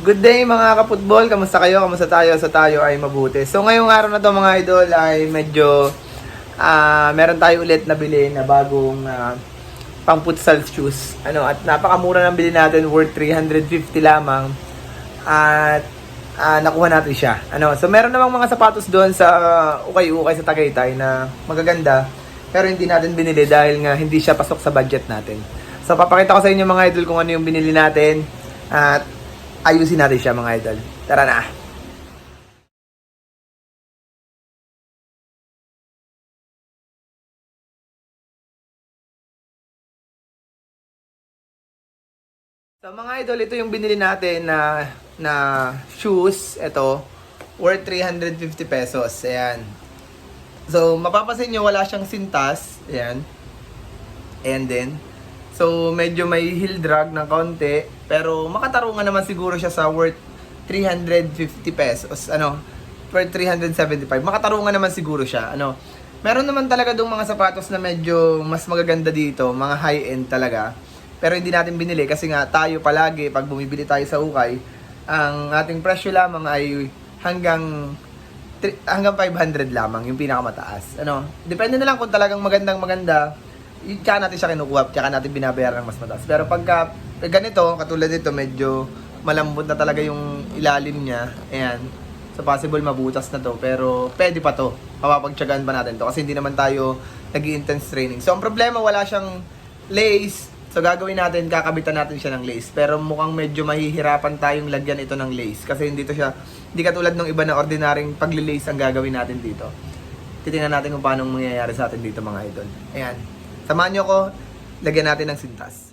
Good day mga kaputbol, kamusta kayo? Kamusta tayo? Sa tayo ay mabuti. So ngayong araw na to mga idol ay medyo ah meron tayo ulit na bili na bagong ah, pang futsal shoes. Ano, at napakamura ng bili natin worth 350 lamang. At ah, nakuha natin siya. Ano, so meron namang mga sapatos doon sa ukay-ukay sa Tagaytay na magaganda pero hindi natin binili dahil nga hindi siya pasok sa budget natin. So papakita ko sa inyo mga idol kung ano yung binili natin at ayusin natin siya mga idol. Tara na! So mga idol, ito yung binili natin na na shoes. Ito, worth 350 pesos. Ayan. So, mapapansin nyo, wala siyang sintas. Ayan. And then, so medyo may heel drag ng kaunti. Pero makatarungan naman siguro siya sa worth 350 pesos. Ano, worth 375. Makatarungan naman siguro siya. Ano, meron naman talaga dong mga sapatos na medyo mas magaganda dito. Mga high-end talaga. Pero hindi natin binili kasi nga tayo palagi pag bumibili tayo sa ukay, ang ating presyo lamang ay hanggang hanggang 500 lamang yung pinakamataas. Ano, depende na lang kung talagang magandang maganda, y- tsaka natin siya kinukuha, tsaka natin binabayaran ng mas mataas. Pero pagka eh, ganito, katulad nito, medyo malambot na talaga yung ilalim niya. Ayan. So possible mabutas na to, pero pwede pa to. Mapapagtsagaan pa natin to kasi hindi naman tayo nag intense training. So ang problema, wala siyang lace. So gagawin natin, kakabitan natin siya ng lace. Pero mukhang medyo mahihirapan tayong lagyan ito ng lace. Kasi hindi to siya, hindi katulad ng iba na ordinaryong pagli-lace ang gagawin natin dito. Titingnan natin kung paano mangyayari sa atin dito mga idol. Ayan. Samahan nyo ko, lagyan natin ng sintas.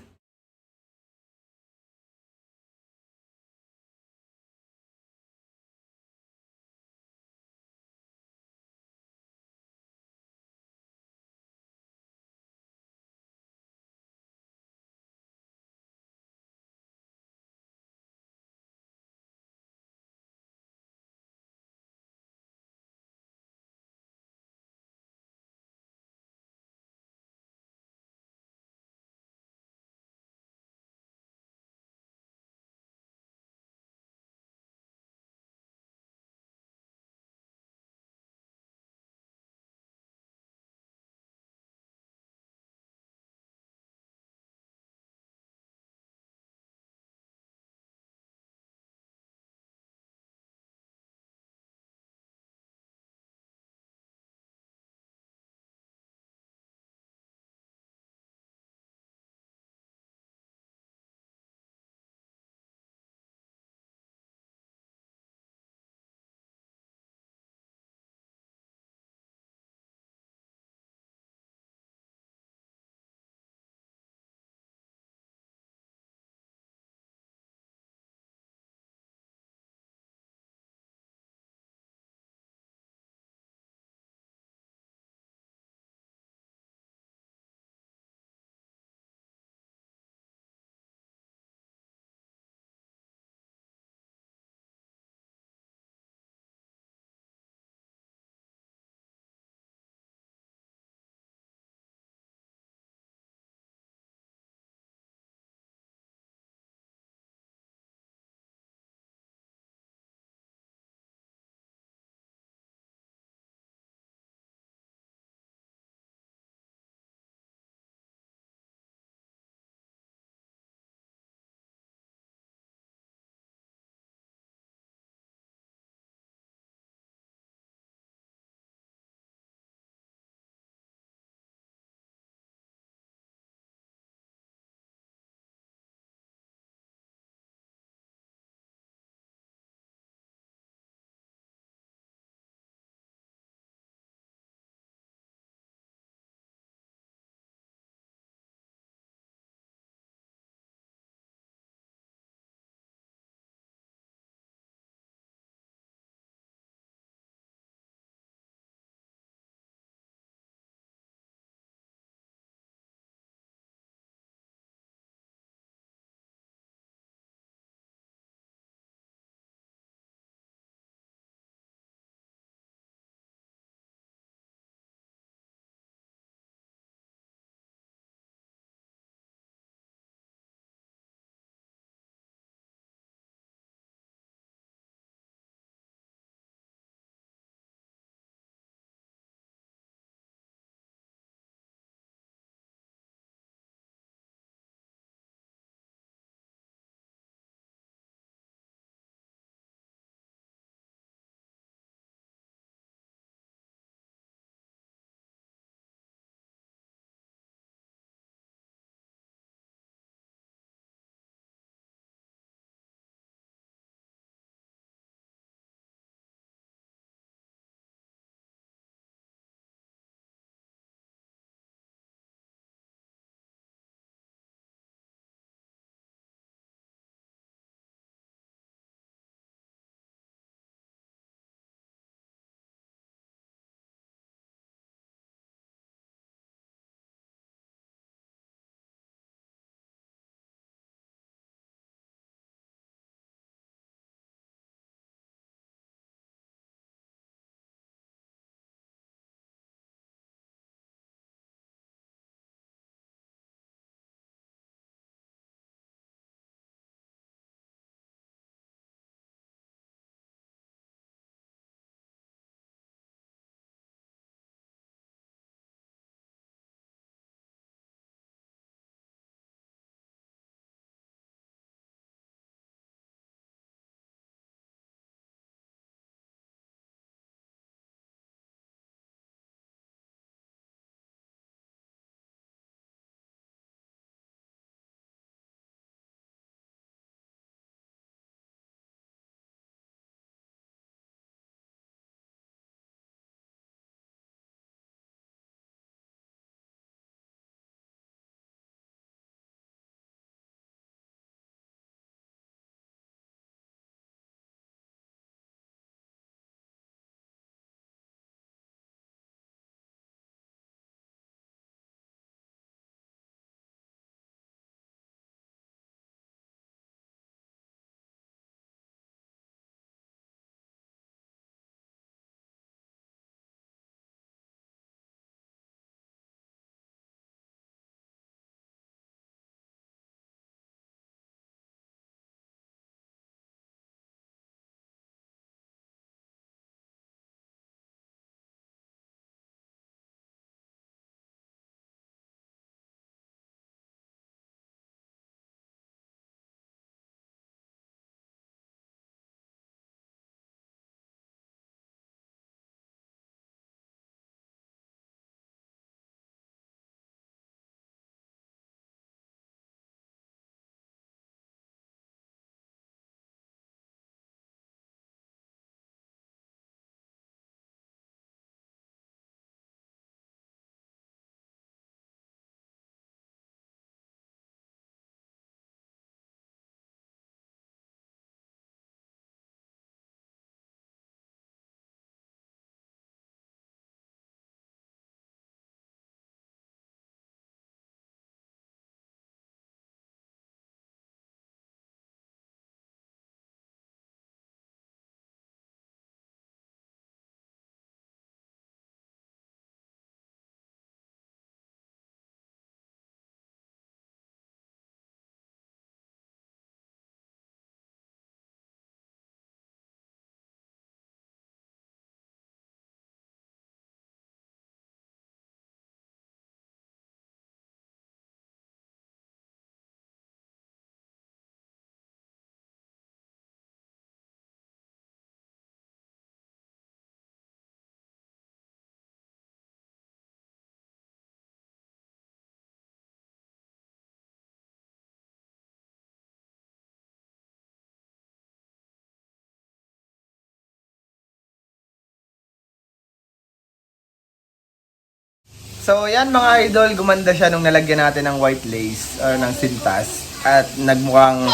So, yan mga idol, gumanda siya nung nalagyan natin ng white lace or ng sintas. At nagmukhang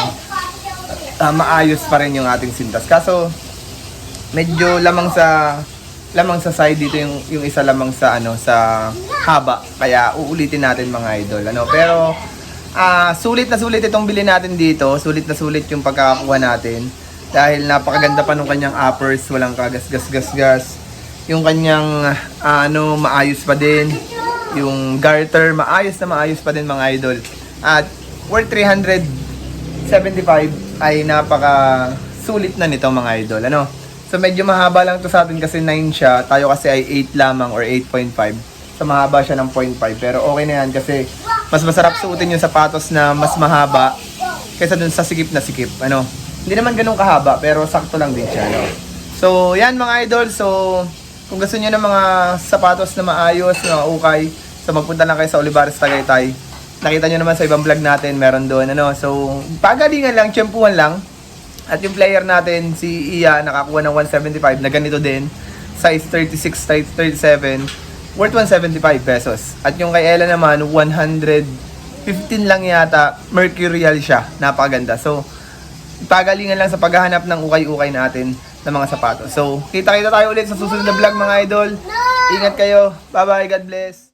ah, maayos pa rin yung ating sintas. Kaso, medyo lamang sa lamang sa side dito yung yung isa lamang sa ano sa haba. Kaya uulitin natin mga idol ano. Pero ah sulit na sulit itong bili natin dito. Sulit na sulit yung pagkakakuha natin. Dahil napakaganda pa nung kanyang uppers walang kagas gas gas gas yung kanyang ah, ano maayos pa din yung garter maayos na maayos pa din mga idol at worth 375 ay napaka sulit na nito mga idol ano So medyo mahaba lang to sa atin kasi 9 siya. Tayo kasi ay 8 lamang or 8.5. So mahaba siya ng 0.5. Pero okay na yan kasi mas masarap suotin yung sapatos na mas mahaba kaysa dun sa sikip na sikip. Ano? Hindi naman ganun kahaba pero sakto lang din siya. No? So yan mga idol. So kung gusto niyo ng mga sapatos na maayos, na ukay, so magpunta lang kayo sa Olivares Tagaytay. Nakita niyo naman sa ibang vlog natin, meron doon. Ano? So pagalingan lang, tiyempuhan lang. At yung player natin, si Iya, nakakuha ng 175 na ganito din. Size 36, size 37. Worth 175 pesos. At yung kay Ella naman, 115 lang yata. Mercurial siya. Napakaganda. So, pagalingan lang sa paghahanap ng ukay-ukay natin ng mga sapatos. So, kita-kita tayo ulit sa susunod na vlog mga idol. Ingat kayo. Bye-bye. God bless.